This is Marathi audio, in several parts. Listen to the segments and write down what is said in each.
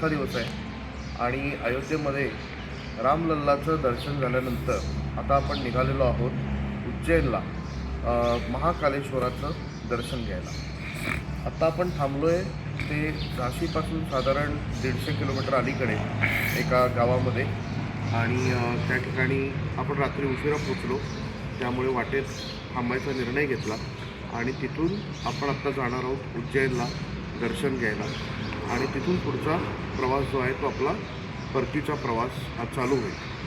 चौथा दिवस आहे. आणि अयोध्येमध्ये रामलल्लाचं दर्शन झाल्यानंतर आता आपण निघालेलो आहोत उज्जैनला महाकालेश्वराचं दर्शन घ्यायला. आत्ता आपण थांबलो आहे ते झाशीपासून साधारण दीडशे किलोमीटर अलीकडे एका गावामध्ये. आणि त्या ठिकाणी आपण रात्री उशिरा पोचलो त्यामुळे वाटेत थांबायचा निर्णय घेतला. आणि तिथून आपण आत्ता जाणार आहोत उज्जैनला दर्शन घ्यायला. आणि तिथून पुढचा प्रवास जो आहे तो आपला परतीचा प्रवास हा चालू होईल.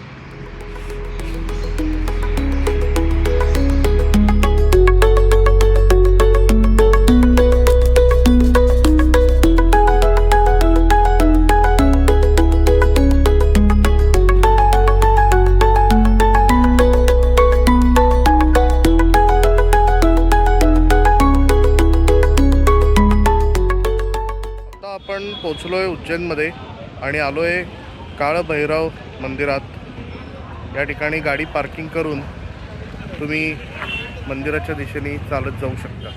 उज्जैनमध्ये आणि आलो आहे काळभैरव मंदिरात. या ठिकाणी गाडी पार्किंग करून तुम्ही मंदिराच्या दिशेने चालत जाऊ शकता.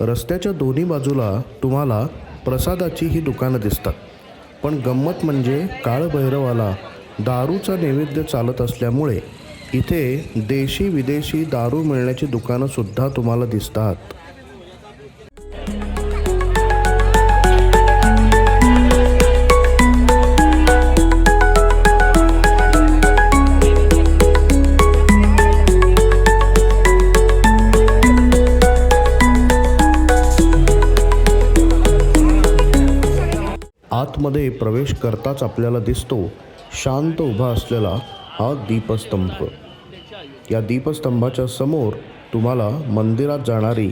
रस्त्याच्या दोन्ही बाजूला तुम्हाला प्रसादाची ही दुकानं दिसतात. पण गंमत म्हणजे काळभैरवाला दारूचा नैवेद्य चालत असल्यामुळे इथे देशी विदेशी दारू मिळण्याची दुकानं सुद्धा तुम्हाला दिसतात. आतमध्ये प्रवेश करताच आपल्याला दिसतो शांत उभा असलेला हा दीपस्तंभ. या दीपस्तंभाच्या समोर तुम्हाला मंदिरात जाणारी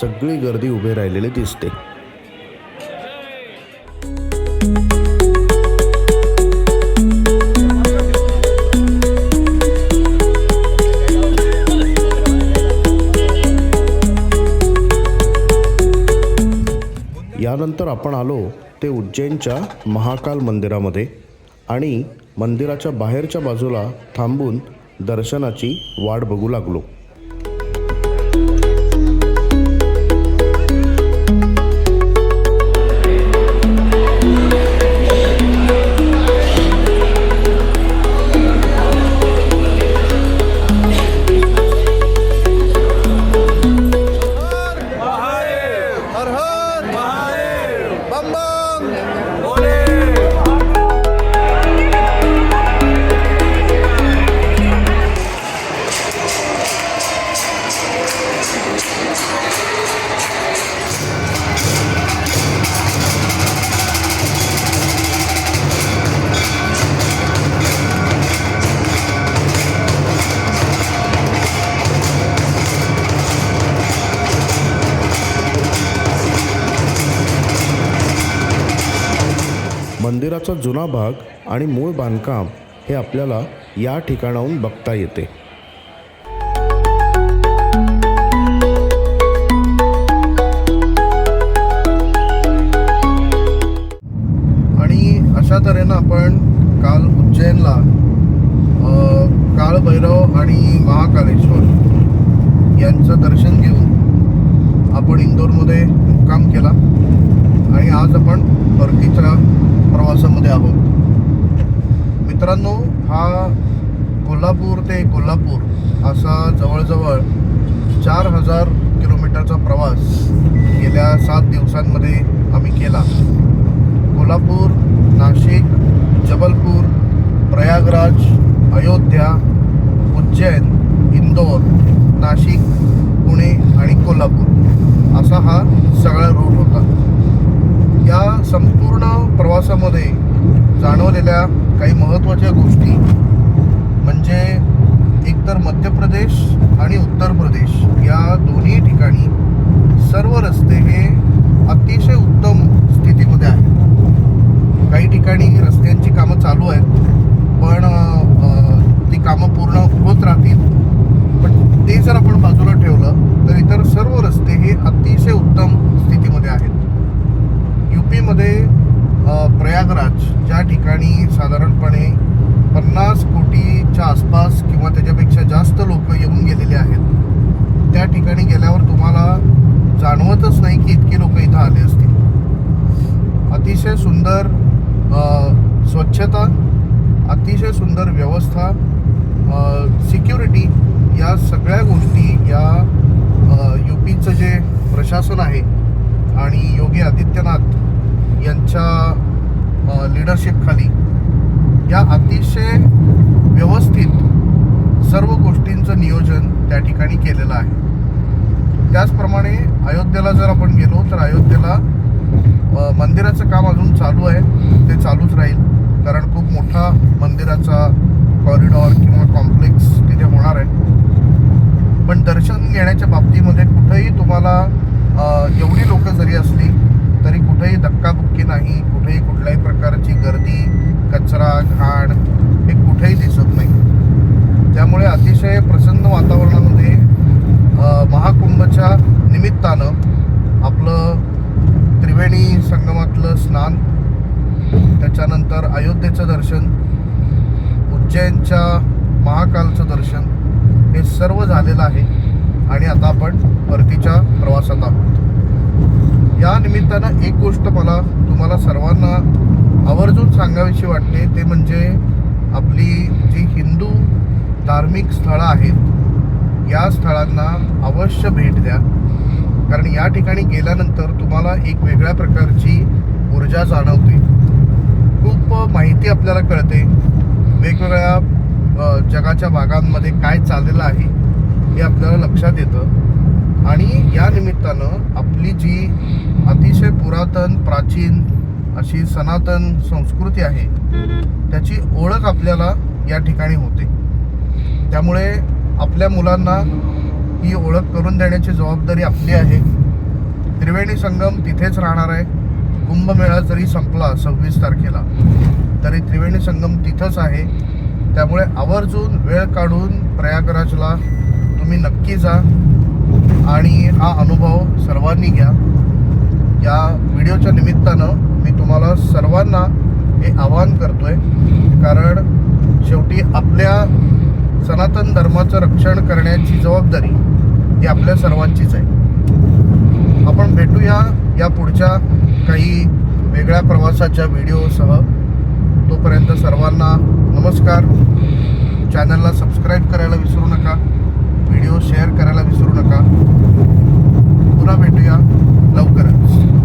सगळी गर्दी उभे राहिलेली दिसते. यानंतर आपण आलो ते उज्जैनच्या महाकाल मंदिरामध्ये आणि मंदिराच्या बाहेरच्या बाजूला थांबून दर्शनाची वाट बघू लागलो. मंदिराचा जुना भाग आणि मूळ बांधकाम हे आपल्याला या ठिकाणाहून बघता येते. आणि अशा तऱ्हेनं आपण काल उज्जैनला काळभैरव आणि महाकालेश्वर यांचं दर्शन घेऊन आपण इंदोरमध्ये मुक्काम केला. आणि आज आपण परती प्रवासामध्ये आहोत मित्रांनो हा कोल्हापूर ते कोल्हापूर असा जवळजवळ चार हजार किलोमीटरचा प्रवास गेल्या सात दिवसांमध्ये आम्ही केला. कोल्हापूर नाशिक जबलपूर प्रयागराज अयोध्या उज्जैन इंदोर नाशिक पुणे आणि कोल्हापूर असा हा सगळा रूट होता. या संपूर्ण प्रवासामध्ये जाणवलेल्या काही महत्त्वाच्या गोष्टी. म्हणजे एकतर मध्य प्रदेश आणि उत्तर प्रदेश या दोन्ही ठिकाणी सर्व रस्ते हे अतिशय उत्तम स्थितीमध्ये आहेत. काही ठिकाणी रस्त्यांची कामं चालू आहेत पण ती कामं पूर्ण होत राहतील. पण ते जर आपण बाजूला ठेवलं तर इतर सर्व रस्ते हे अतिशय उत्तम स्थितीमध्ये आहेत. यू पीमध्ये प्रयागराज ज्या ठिकाणी साधारणपणे पन्नास कोटीच्या आसपास किंवा त्याच्यापेक्षा जास्त लोक येऊन गेलेले आहेत त्या ठिकाणी गेल्यावर तुम्हाला जाणवतच नाही की इतकी लोक इथं आले असतील अतिशय सुंदर स्वच्छता अतिशय सुंदर व्यवस्था सिक्युरिटी या सगळ्या गोष्टी या यू पीचं जे प्रशासन आहे आणि योगी आदित्यनाथ यांच्या लिडरशिपखाली या अतिशय व्यवस्थित सर्व गोष्टींचं नियोजन त्या ठिकाणी केलेलं आहे. त्याचप्रमाणे अयोध्येला जर आपण गेलो तर अयोध्येला मंदिराचं काम अजून चालू आहे. ते चालूच राहील. कारण खूप मोठा मंदिराचा कॉरिडॉर किंवा कॉम्प्लेक्स तिथे होणार आहे. पण दर्शन घेण्याच्या बाबतीमध्ये कुठेही तुम्हाला एवढी लोक जरी असली तरी कुठेही धक्काबुक्की नाही. कुठेही कुठल्याही प्रकारची गर्दी कचरा घाण हे कुठेही दिसत नाही. त्यामुळे अतिशय प्रसन्न वातावरणामध्ये महाकुंभच्या निमित्तानं आपलं त्रिवेणी संगमातलं स्नान त्याच्यानंतर अयोध्येचं दर्शन उज्जैनच्या महाकालचं दर्शन हे सर्व झालेलं आहे आणि आता आपण परतीच्या प्रवासात आहोत. या निमित्तानं एक गोष्ट मला तुम्हाला सर्वांना आवर्जून सांगावीशी वाटते ते म्हणजे आपली जी हिंदू धार्मिक स्थळं आहेत या स्थळांना अवश्य भेट द्या. कारण या ठिकाणी गेल्यानंतर तुम्हाला एक वेगळ्या प्रकारची ऊर्जा जाणवते. खूप माहिती आपल्याला कळते. वेगवेगळ्या जगाच्या भागांमध्ये काय चाललेलं आहे हे आपल्याला लक्षात येतं. आणि या निमित्तानं आपली जी अतिशय पुरातन प्राचीन अशी सनातन संस्कृती आहे त्याची ओळख आपल्याला या ठिकाणी होते. त्यामुळे आपल्या मुलांना ही ओळख करून देण्याची जबाबदारी आपली आहे. त्रिवेणी संगम तिथेच राहणार आहे. कुंभमेळा जरी संपला सव्वीस तारखेला तरी त्रिवेणी संगम तिथंच आहे. त्यामुळे आवर्जून वेळ काढून प्रयागराजला तुम्ही नक्की जा आणि हा अनुभव सर्वांनी घ्या. या व्हिडिओच्या निमित्तानं मी तुम्हाला सर्वांना हे आवाहन करतो आहे कारण शेवटी आपल्या सनातन धर्माचं रक्षण करण्याची जबाबदारी ती आपल्या सर्वांचीच आहे. आपण भेटूया या पुढच्या काही वेगळ्या प्रवासाच्या व्हिडिओसह. तोपर्यंत सर्वांना नमस्कार. चॅनलला सबस्क्राईब करायला विसरू नका. व्हिडिओ शेअर करायला विसरू नका. पुन्हा भेटूया लवकरच.